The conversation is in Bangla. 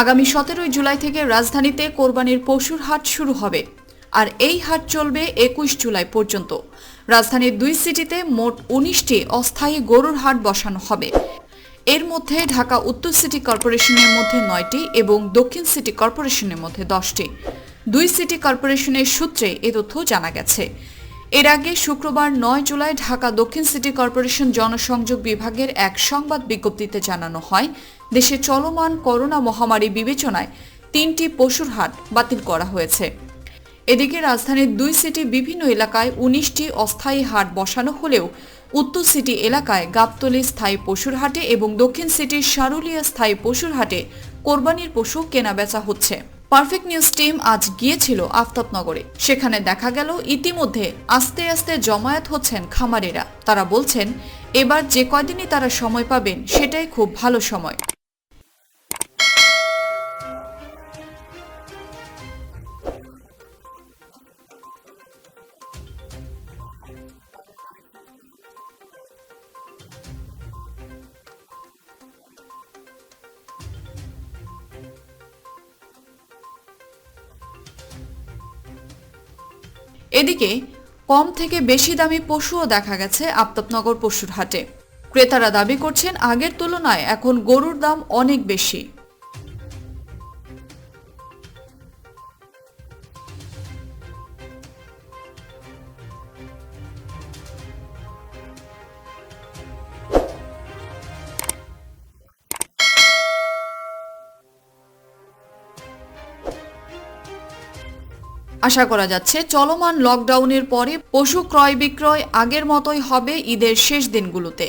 আগামী সতেরোই জুলাই থেকে রাজধানীতে কোরবানির পশুর হাট শুরু হবে। আর এই হাট চলবে একুশ জুলাই পর্যন্ত। রাজধানীর দুই সিটিতে মোট উনিশটি অস্থায়ী গরুর হাট বসানো হবে। এর মধ্যে ঢাকা উত্তর সিটি কর্পোরেশনের মধ্যে নয়টি এবং দক্ষিণ সিটি কর্পোরেশনের মধ্যে দশটি। দুই সিটি কর্পোরেশনের সূত্রে এ তথ্য জানা গেছে। এর আগে শুক্রবার নয় জুলাই ঢাকা দক্ষিণ সিটি কর্পোরেশন জনসংযোগ বিভাগের এক সংবাদ বিজ্ঞপ্তিতে জানানো হয়, দেশে চলমান করোনা মহামারী বিবেচনায় তিনটি পশুর হাট বাতিল করা হয়েছে। এদিকে রাজধানীর দুই সিটি বিভিন্ন এলাকায় উনিশটি অস্থায়ী হাট বসানো হলেও উত্তর সিটি এলাকায় গাবতলি স্থায়ী পশুর হাটে এবং দক্ষিণ সিটির সারুলিয়া স্থায়ী পশুর হাটে কোরবানির পশু কেনাবেচা হচ্ছে। পারফেক্ট নিউজ টিম আজ গিয়েছিল আফতাবনগরে। সেখানে দেখা গেল, ইতিমধ্যে আস্তে আস্তে জমায়েত হচ্ছেন খামারেরা। তারা বলছেন, এবার যে কয়দিনই তারা সময় পাবেন, সেটাই খুব ভালো সময়। এদিকে, কম থেকে বেশি দামি পশুও দেখা গেছে আফতাবনগর পশুর হাটে। ক্রেতারা দাবি করছেন, আগের তুলনায় এখন গরুর দাম অনেক বেশি। আশা করা যাচ্ছে চলমান লকডাউনের পরে পশু ক্রয় বিক্রয় আগের মতোই হবে ঈদের শেষ দিনগুলোতে।